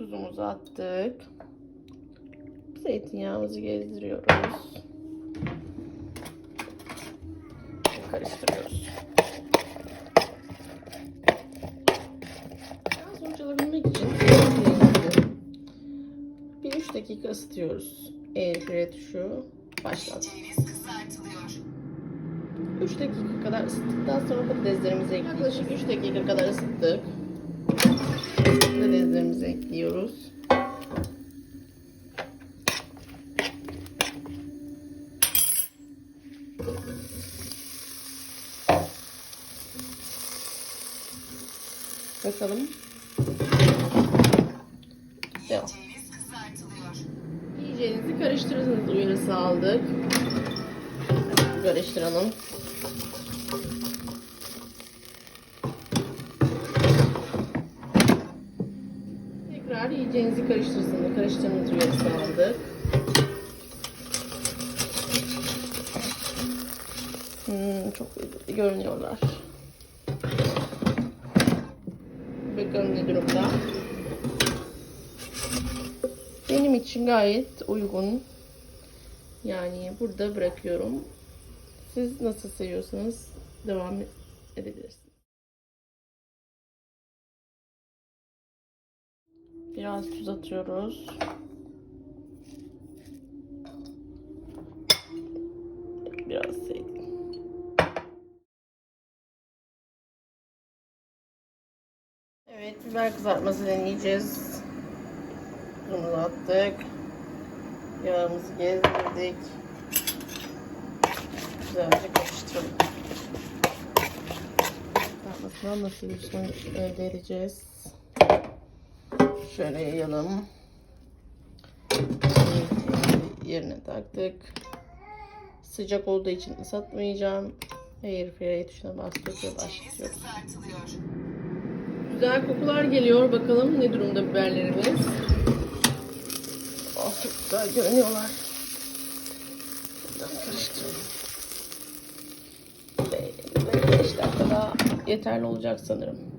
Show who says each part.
Speaker 1: Tuzumuzu attık. Zeytinyağımızı gezdiriyoruz. Karıştırıyoruz. Biraz uncalabilmek için bir 3 dakika ısıtıyoruz. Airfryer tuşu başlat.
Speaker 2: Ceviz kızartılıyor.
Speaker 1: 3 dakika kadar ısıttıktan sonra patateslerimizi ekliyoruz. Yaklaşık 3 dakika kadar ısıttık. Bakalım. Devam. Yiyeceğinizi karıştırırsınız uyarısı aldık. Karıştıralım. Tekrar yiyeceğinizi karıştırsın. Karıştırmanız uyarısı aldık. Hmm, çok görünüyorlar. Bakalım durumda. Benim için gayet uygun. Yani burada bırakıyorum. Siz nasıl seviyorsanız devam edebilirsiniz. Biraz tuz atıyoruz. Biraz Evet, biber kızartması deneyeceğiz. Tuzumuzu attık. Yağımızı gezdirdik. Güzelce karıştıralım. Kızartmasından nasıl bir sonuç elde? Şöyle yayalım. Yerine taktık. Sıcak olduğu için ısıtmayacağım. Airfryer tuşuna bastık ve başlıyoruz. Güzel kokular geliyor. Bakalım ne durumda biberlerimiz. Oh çok güzel görünüyorlar. Biraz karıştıralım. 5 dakika daha yeterli olacak sanırım.